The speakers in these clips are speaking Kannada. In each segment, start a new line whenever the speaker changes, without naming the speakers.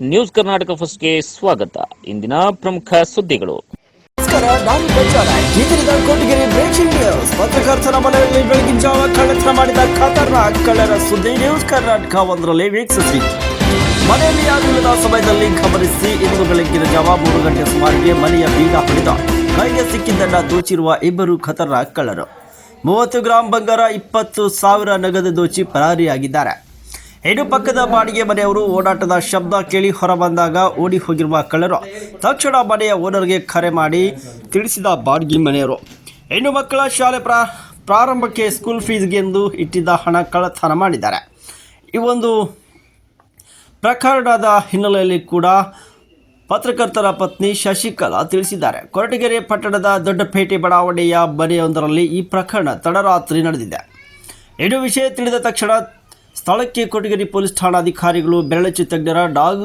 ನ್ಯೂಸ್ ಕರ್ನಾಟಕ ಫಸ್ಟ್ಗೆ ಸ್ವಾಗತ. ಇಂದಿನ ಪ್ರಮುಖ ಸುದ್ದಿಗಳು.
ನಾನು ಮನೆಯಲ್ಲಿ ಬೆಳಗಿನ ಜಾವ ಕಳ್ಳತನ ಮಾಡಿದ ಖತರ್ನಾಕ್ ಕಳ್ಳರ ಸುದ್ದಿ ನ್ಯೂಸ್ ಕರ್ನಾಟಕ ಒಂದರಲ್ಲಿ ವೀಕ್ಷಿಸಿ. ಮನೆಯಲ್ಲಿ ಯಾರು ಇಲ್ಲದ ಸಮಯದಲ್ಲಿ ಗಮನಿಸಿ, ಇಂದು ಬೆಳಗ್ಗಿನ ಜಾವ ಮೂರು ಗಂಟೆ ಸುಮಾರಿಗೆ ಮನೆಯ ಬೀಗ ಹೊಡೆದ. ಕೈಗೆ ಸಿಕ್ಕಿದ್ದನ್ನ ದೋಚಿರುವ ಇಬ್ಬರು ಖತರ್ನಾಕ್ ಕಳ್ಳರು. ಮೂವತ್ತು ಗ್ರಾಂ ಬಂಗಾರ, ಇಪ್ಪತ್ತು ಸಾವಿರ ನಗದು ದೋಚಿ ಪರಾರಿಯಾಗಿದ್ದಾರೆ. ಇನ್ನು ಪಕ್ಕದ ಬಾಡಿಗೆ ಮನೆಯವರು ಓಡಾಟದ ಶಬ್ದ ಕೇಳಿ ಹೊರಬಂದಾಗ ಓಡಿ ಹೋಗಿರುವ ಕಳ್ಳರು. ತಕ್ಷಣ ಮನೆಯ ಓನರ್ಗೆ ಕರೆ ಮಾಡಿ ತಿಳಿಸಿದ ಬಾಡಿಗೆ ಮನೆಯವರು. ಹೆಣ್ಣು ಮಕ್ಕಳ ಶಾಲೆ ಪ್ರಾ, ಪ್ರಾರಂಭಕ್ಕೆ ಸ್ಕೂಲ್ ಫೀಸ್ಗೆಂದು ಇಟ್ಟಿದ್ದ ಹಣ ಕಳ್ಳತನ ಮಾಡಿದ್ದಾರೆ. ಈ ಒಂದು ಪ್ರಕರಣದ ಹಿನ್ನೆಲೆಯಲ್ಲಿ ಕೂಡ ಪತ್ರಕರ್ತರ ಪತ್ನಿ ಶಶಿಕಲಾ ತಿಳಿಸಿದ್ದಾರೆ. ಕೊರಟಗೆರೆ ಪಟ್ಟಣದ ದೊಡ್ಡಪೇಟೆ ಬಡಾವಣೆಯ ಮನೆಯೊಂದರಲ್ಲಿ ಈ ಪ್ರಕರಣ ತಡರಾತ್ರಿ ನಡೆದಿದೆ. ಇನ್ನು ವಿಷಯ ತಿಳಿದ ತಕ್ಷಣ ಸ್ಥಳಕ್ಕೆ ಕೊಟಗೇರಿ ಪೊಲೀಸ್ ಠಾಣಾಧಿಕಾರಿಗಳು ಬೆರಳಚ್ಚು ತಜ್ಞರ ಡಾಗ್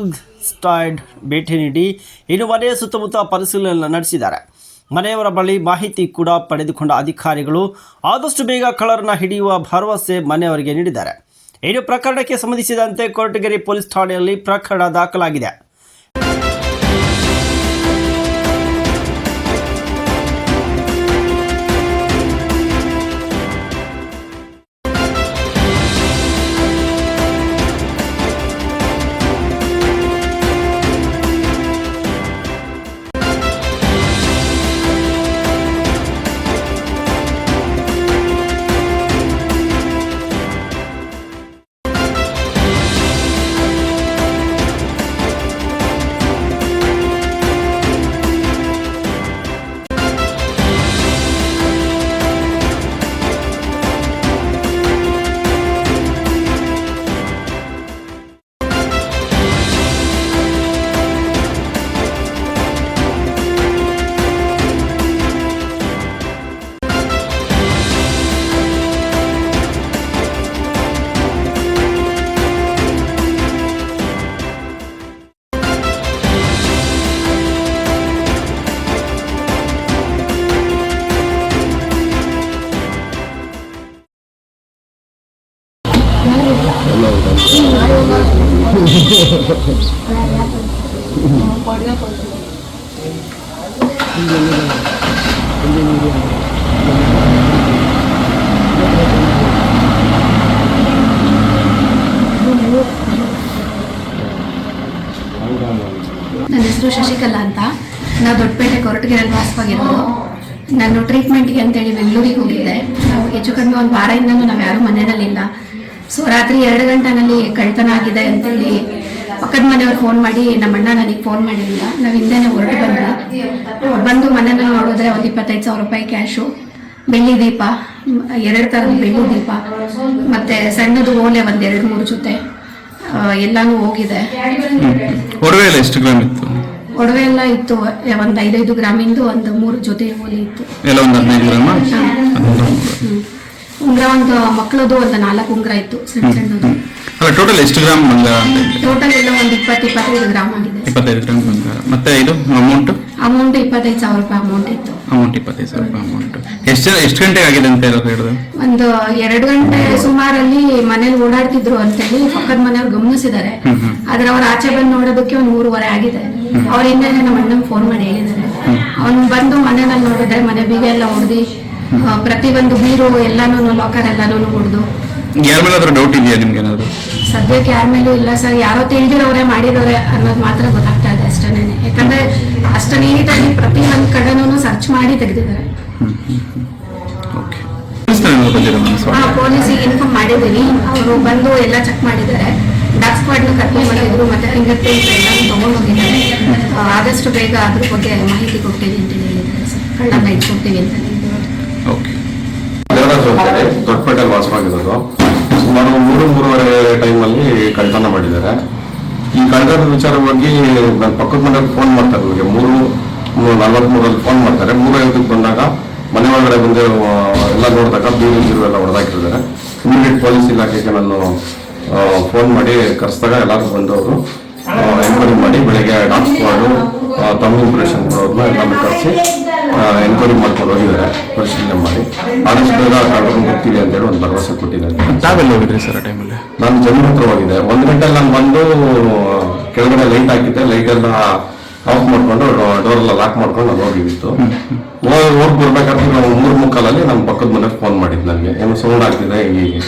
ಸ್ಟಾಯ್ಡ್ ಭೇಟಿ ನೀಡಿ ಇನ್ನು ಮನೆಯ ಸುತ್ತಮುತ್ತ ಪರಿಶೀಲನೆ ನಡೆಸಿದ್ದಾರೆ. ಮನೆಯವರ ಬಳಿ ಮಾಹಿತಿ ಕೂಡ ಪಡೆದುಕೊಂಡ ಅಧಿಕಾರಿಗಳು ಆದಷ್ಟು ಬೇಗ ಕಳರನ್ನ ಹಿಡಿಯುವ ಭರವಸೆ ಮನೆಯವರಿಗೆ ನೀಡಿದ್ದಾರೆ. ಇನ್ನು ಪ್ರಕರಣಕ್ಕೆ ಸಂಬಂಧಿಸಿದಂತೆ ಕೊರಟಗೆರೆ ಪೊಲೀಸ್ ಠಾಣೆಯಲ್ಲಿ ಪ್ರಕರಣ ದಾಖಲಾಗಿದೆ.
ನನ್ನ ಹೆಸರು ಶಶಿಕಲಾ ಅಂತ. ನಾವು ದೊಡ್ಡಪೇಟೆ ಕೊರಟಗೆರೆಯಲ್ಲಿ ವಾಸವಾಗಿರೋದು ನಾನು ಟ್ರೀಟ್ಮೆಂಟ್ಗೆ ಅಂತೇಳಿ ಬೆಂಗಳೂರಿಗೆ ಹೋಗಿದ್ದೆ. ನಾವು ಹೆಚ್ಚು ಕಡಿಮೆ ಒಂದು ವಾರದಿಂದನೂ ನಾವು ಯಾರೂ ಮನೆಯಲ್ಲಿಲ್ಲ. ಸೊ ರಾತ್ರಿ ಎರಡು ಗಂಟೆನಲ್ಲಿ ಕಳ್ತನ ಆಗಿದೆ ಅಂತೇಳಿ ಪಕ್ಕದ ಮನೆಯವ್ರು ಫೋನ್ ಮಾಡಿ ನಮ್ಮ ಅಣ್ಣ ನನಗೆ ಫೋನ್ ಮಾಡಿರಲಿಲ್ಲ ನಾವು ಹಿಂದೆನೇ ಹೊರಟು ಬಂದ್ವಿ. ಬಂದು ಮನೆನ ನೋಡಿದ್ರೆ ಒಂದು ಇಪ್ಪತ್ತೈದು ಸಾವಿರ ರೂಪಾಯಿ ಕ್ಯಾಶು ಬೆಳ್ಳಿ ದೀಪ ಎರಡು ಥರದ ಬೆಳ್ಳಿ ದೀಪ ಮತ್ತೆ ಸಣ್ಣದು ಓಲೆ ಒಂದು ಎರಡು ಮೂರು ಜೊತೆ ಎಲ್ಲಾನು ಹೋಗಿದೆ.
ಒಡವೆ ಎಲ್ಲ ಎಷ್ಟು ಗ್ರಾಮ್ ಇತ್ತು?
ಒಡವೆ ಎಲ್ಲ ಇತ್ತು ಒಂದು ಐದೈದು ಗ್ರಾಮಿಂದು ಒಂದು ಮೂರು ಜೊತೆ ಓಲೆ ಇತ್ತು.
ಎಲ್ಲ ಒಂದು ಹದಿನೈದು ಗ್ರಾಮ?
ಹ್ಮ್. ಉಂಗ್ರ ಒಂದು ಮಕ್ಕಳದು ಒಂದು ನಾಲ್ಕು ಉಂಗ್ರ ಇತ್ತು ಸಣ್ಣ ಸಣ್ಣದು.
ಟೋಟಲ್ ಎಷ್ಟು ಗ್ರಾಮ್ ಬಂಗಾರ ಅಂತ?
ಟೋಟಲ್ ಎಲ್ಲ ಒಂದು ಇಪ್ಪತ್ತು ಇಪ್ಪತ್ತೈದು ಗ್ರಾಮ್ ಆಗಿದೆ
ಇಪ್ಪತ್ತೈದು ಗ್ರಾಮ್ ಬಂಗಾರ ಮತ್ತೆ ಇದು ಅಮೌಂಟ್
ಅಮೌಂಟ್ ಇಪ್ಪತ್ತೈದು ಸಾವಿರ ರೂಪಾಯಿ ಅಮೌಂಟ್ ಇತ್ತು.
ಅಮೌಂಟ್ ಇಪ್ಪತ್ತೈದು ಸಾವಿರ ರೂಪಾಯಿ ಅಮೌಂಟ್ ಎಷ್ಟು ಜನ ಎಷ್ಟು ಗಂಟೆ ಆಗಿದೆ ಅಂತ ಹೇಳೋದು ಹೇಳಿದ್ರು
ಒಂದು ಎರಡು ಗಂಟೆ ಸುಮಾರಲ್ಲಿ ಮನೇಲಿ ಓಡಾಡ್ತಿದ್ರು ಅಂತೇಳಿ ಪಕ್ಕದ ಮನೆಯವ್ರು ಗಮನಿಸಿದ್ದಾರೆ. ಆದ್ರೆ ಅವ್ರ ಆಚೆ ಬಂದು ನೋಡೋದಕ್ಕೆ ಒಂದು ಮೂರುವರೆ ಆಗಿದೆ. ಅವ್ರ ಹಿಂದೆ ನಮ್ಮ ಅಣ್ಣಂಗೆ ಫೋನ್ ಮಾಡಿ ಹೇಳಿದ್ದಾರೆ. ಅವ್ನ್ ಬಂದು ಮನೇಲಿ ನೋಡಿದ್ರೆ ಮನೆ ಬೀಗ ಎಲ್ಲ ಹೊಡೆದು ಪ್ರತಿ ಒಂದು ಬೀರು ಎಲ್ಲಾನು ಲಾಕರ್ ಎಲ್ಲಾನು ಹೊಡೆದು
ಯಾರ ಮೇಲಾದ್ರೂ ಡೌಟ್ ಇದೆಯಾ ನಿಮ್ಗೆ ಏನಾದ್ರು
ಸದ್ಯಕ್ಕೆ ಯಾರ ಮೇಲೂ ಇಲ್ಲ ಸರ್. ಯಾರೋ ತಿಳಿದಿರೋರೆ ಮಾಡಿರೋರೆ ಅನ್ನೋದು ಮಾತ್ರ ಗೊತ್ತಾಗ್ತಾ ಇದೆ ಅಷ್ಟೇನೆ. ಯಾಕಂದ್ರೆ ಅಷ್ಟು ನೀಟಾಗಿ ಪ್ರತಿ ಒಂದು ಕಡೆನೂ ಸರ್ಚ್ ಮಾಡಿ ತೆಗೆದಿದ್ದಾರೆ. ಪೊಲೀಸಿಗೆ ಇನ್ಫಾರ್ಮ್ ಮಾಡಿದ್ದೀನಿ ಅವರು ಬಂದು ಎಲ್ಲ ಚೆಕ್ ಮಾಡಿದ್ದಾರೆ. ಡಾಕ್ ಸ್ಕ್ವಾಡ್ನ ಕರ್ಕೊಂಡು ಮಾಡಿದ್ರು ಮತ್ತೆ ಫಿಂಗರ್ ಪ್ರಿಂಟ್ ಎಲ್ಲ ತಗೊಂಡು ಹೋಗಿದ್ದಾರೆ. ಆದಷ್ಟು ಬೇಗ ಅದ್ರ ಬಗ್ಗೆ ಮಾಹಿತಿ ಕೊಡ್ತೀವಿ ಅಂತ ಹೇಳಿದ್ದಾರೆ ಸರ್. ಕಳ್ಳ ಬೈಕ್ ಕೊಡ್ತೀವಿ ಅಂತ
ಓಕೆ
ದೊಡ್ಡಪೇಟೆಯಲ್ಲಿ ವಾಸವಾಗಿರೋದು. ಸುಮಾರು ಮೂರು, ಮೂರುವರೆ ಟೈಮಲ್ಲಿ ಕಳ್ತನ ಮಾಡಿದ್ದಾರೆ. ಈ ಕಳ್ತನದ ವಿಚಾರವಾಗಿ ನನ್ನ ಪಕ್ಕದ ಮನೆಯಲ್ಲಿ ಫೋನ್ ಮಾಡ್ತಾರೆ ನನಗೆ ಮೂರು ಮೂರು ನಲ್ವತ್ಮೂರಲ್ಲಿ ಫೋನ್ ಮಾಡ್ತಾರೆ. ಮೂರು ಐದಕ್ಕೆ ಬಂದಾಗ ಮನೆ ಒಳಗಡೆ ಬಂದು ಎಲ್ಲ ನೋಡಿದಾಗ ಬೀರು ಬೀರು ಎಲ್ಲ ಹೊಡೆದಾಕಿರ್ತಾರೆ ಇಮಿಡಿಯೇಟ್ ಪೊಲೀಸ್ ಇಲಾಖೆಗೆ ನಾನು ಫೋನ್ ಮಾಡಿ ಕರೆಸಿದಾಗ ಎಲ್ಲರೂ ಬಂದವರು ಎನ್ಕ್ವೈರಿ ಮಾಡಿ ಬೆಳಗ್ಗೆ ಡಾಕ್ಸ್ ಸ್ಕ್ವಾಡು ತಮ್ಮ ಇಂಪ್ರೆಷನ್ ಕೊಡೋದನ್ನ ಎಲ್ಲರೂ ಕರೆಸಿ ಎನ್ಕ್ವೈರಿ ಮಾಡ್ಕೊಂಡು ಹೋಗಿದ್ದಾರೆ. ಪರಿಶೀಲನೆ ಮಾಡಿ. ಆದಷ್ಟು ಬೇಗ ಅಂತ ಹೋಗ್ತೀವಿ ಅಂತೇಳಿ ಒಂದು ಭರವಸೆ ಕೊಟ್ಟಿದ್ದಾರೆ.
ತಾವೆಲ್ಲ ಹೋಗಿದ್ರಿ ಸರ್ ಆ ಟೈಮಲ್ಲಿ
ನಾನು ಜಮೀನು ಹತ್ರ ಹೋಗಿದ್ದೆ. ಒಂದು ಗಂಟೆಲಿ ನಾನು ಬಂದು ಕೆಳಗಡೆ ಲೈಟ್ ಹಾಕಿದ್ದೆ. ಲೈಟ್ ಎಲ್ಲ ಆಫ್ ಮಾಡ್ಕೊಂಡು ಡೋರ್ ಎಲ್ಲ ಲಾಕ್ ಮಾಡ್ಕೊಂಡು ನಾನು ಹೋಗಿತ್ತು ಹೋಗಿ ಬರ್ಬೇಕಾದ್ರೆ ನಾವು ಮೂರು ಮುಕ್ಕಾಲಲ್ಲಿ ನಮ್ಮ ಪಕ್ಕದ ಮನೆಗೆ ಫೋನ್ ಮಾಡಿದ್ದು ನನಗೆ. ಏನು ಸೌಂಡ್ ಆಗ್ತಿದೆ ಹೀಗೆ.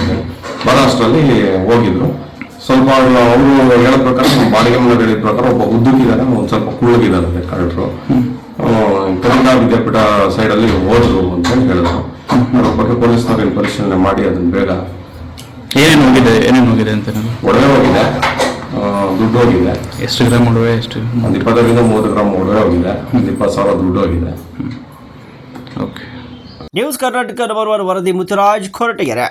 ಬರೋ ಅಷ್ಟರಲ್ಲಿ ಹೋಗಿದ್ರು. ಸ್ವಲ್ಪ ಅವರು ಹೇಳೋ ಪ್ರಕಾರ ನಮ್ಮ ಬಾಡಿಗೆ ಮನೆ ಹೇಳಿದ ಪ್ರಕಾರ ಒಬ್ಬ ಉದ್ದಕ್ಕಿದ್ದಾನೆ ಒಂದು ಸ್ವಲ್ಪ ಕುಳ್ಳಗಿದ್ದಾನೆ ಕಳ್ಳರು. ಕನ್ನಡ ವಿದ್ಯಾಪೀಠ ಸೈಡಲ್ಲಿ ಹೋದ್ರು ಅಂತ ಹೇಳಿದ್ರು. ಅದ್ರ ಬಗ್ಗೆ ಪೊಲೀಸ್ನವ್ರು ಪರಿಶೀಲನೆ ಮಾಡಿ ಅದನ್ನ ಬೇಗ
ಏನೇನು ಹೋಗಿದೆ ಏನೇನು ಹೋಗಿದೆ ಅಂತ ನಾನು?
ಒಡವೆ ಹೋಗಿದೆ. ದುಡ್ಡು ಹೋಗಿದೆ.
ಎಷ್ಟು ಗ್ರಾಮ್ ಒಡವೆ ಎಷ್ಟು?
ಒಂದು ಇಪ್ಪತ್ತರಿಂದ ಮೂವತ್ತು ಗ್ರಾಮ್ ಒಡವೆ ಹೋಗಿದೆ. ಒಂದು ಇಪ್ಪತ್ತು ಸಾವಿರ ದುಡ್ಡು ಹೋಗಿದೆ.
Okay.
News Karnataka number one ವರದಿ ಮುತ್ತುರಾಜ್ ಕೊರಟಗೆರೆ.